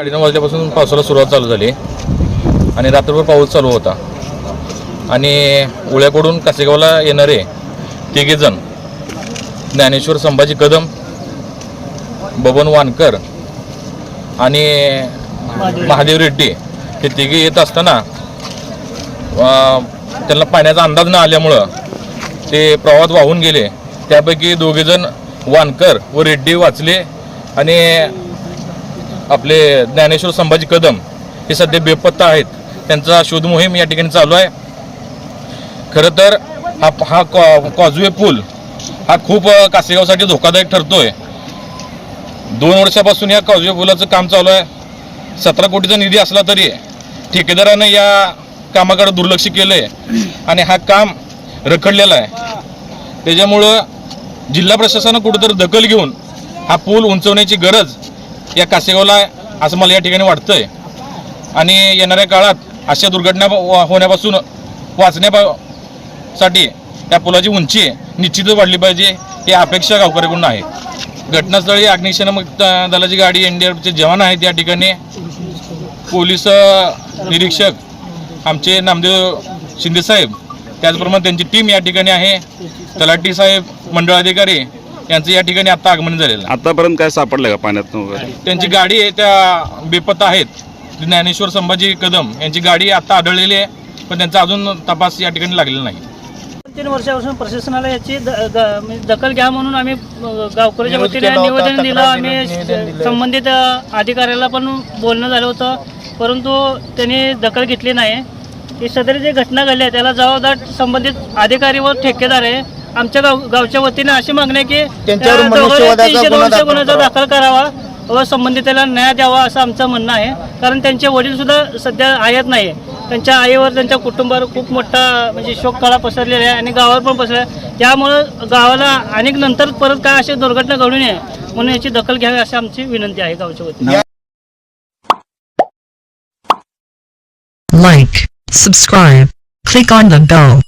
साडेनऊ वाजल्यापासून पावसाला सुरुवात चालू झाली. आणि रात्रभर पाऊस चालू होता. आणि उळ्याकडून कासेगावला येणारे तिघेजण ज्ञानेश्वर संभाजी कदम बबन वानकर आणि महादेव रेड्डी हे तिघे येत असताना त्यांना पाण्याचा अंदाज न आल्यामुळं ते प्रवाहात वाहून गेले. त्यापैकी दोघेजण वानकर व रेड्डी वाचले आणि आपले ज्ञानेश्वर संभाजी कदम हे सध्या बेपत्ता आहेत. त्यांचा शोध मोहीम या ठिकाणी चालू आहे. खरं तर हा हा कॉ कॉजवे पूल हा खूप कासेगावसाठी धोकादायक ठरतोय. दोन वर्षापासून या कॉजवे पुलाचं काम चालू आहे. सतरा कोटीचा निधी असला तरी ठेकेदारानं या कामाकडे दुर्लक्ष केलं आहे आणि हा काम रखडलेला आहे. त्याच्यामुळं जिल्हा प्रशासनानं कुठंतरी दखल घेऊन हा पूल उंचवण्याची गरज या कासेगावला आहे असं मला या ठिकाणी वाटतंय. आणि येणाऱ्या काळात अशा दुर्घटना व- होण्यापासून वाचण्यासाठी या पुलाची उंची निश्चितच वाढली पाहिजे ही अपेक्षा गावकऱ्याकडून आहे. घटनास्थळी अग्निशमन दलाची गाडी एन डी आरचे जवान आहेत या ठिकाणी. पोलीस निरीक्षक आमचे नामदेव शिंदेसाहेब त्याचप्रमाणे त्यांची टीम या ठिकाणी आहे. तलाठी साहेब मंडळ अधिकारी यांचं या ठिकाणी आता आगमन झालेलं आहे. आतापर्यंत काय सापडलं का पाण्यात वगैरे? त्यांची गाडी आहे त्या बेपत्ता आहेत. ज्ञानेश्वर संभाजी कदम यांची गाडी आता आढळलेली आहे पण त्यांचा अजून तपास या ठिकाणी लागलेला नाही. तीन वर्षापासून प्रशासनाला याची द- द- म्हणजे दखल घ्या म्हणून आम्ही अ, गावकऱ्याच्या निवेदन वतीने केलं होतं, निवेदन दिलं तक्रार आम्ही दिलं, निवेदन दिलं. संबंधित अ, अधिकाऱ्याला पण बोलणं झालं होतं. परंतु त्यांनी दखल घेतली नाही. ही सदरी जी घटना घडली आहे त्याला जबाबदार संबंधित अधिकारी व ठेकेदार आहे. आमच्या गाव गावच्या वतीने अशी मागणी आहे की त्यांच्यावर मनुष्यवधाचा तीनशे गुन्हा दोनशे दाखल गुन्ह्याचा करावा. दाखल करावा व संबंधिताला न्याय द्यावा असं आमचं म्हणणं आहे. कारण त्यांचे वडील सुद्धा सध्या आहेत नाही त्यांच्या आईवर त्यांच्या कुटुंबावर खूप मोठा म्हणजे शोककळा पसरलेला आहे आणि गावावर पण पसरला आहे. त्यामुळं गावाला अनेक नंतर परत काय अशी दुर्घटना घडू नये म्हणून याची दखल घ्यावी अशी आमची विनंती आहे गावच्या वतीने. like, subscribe, click on the bell.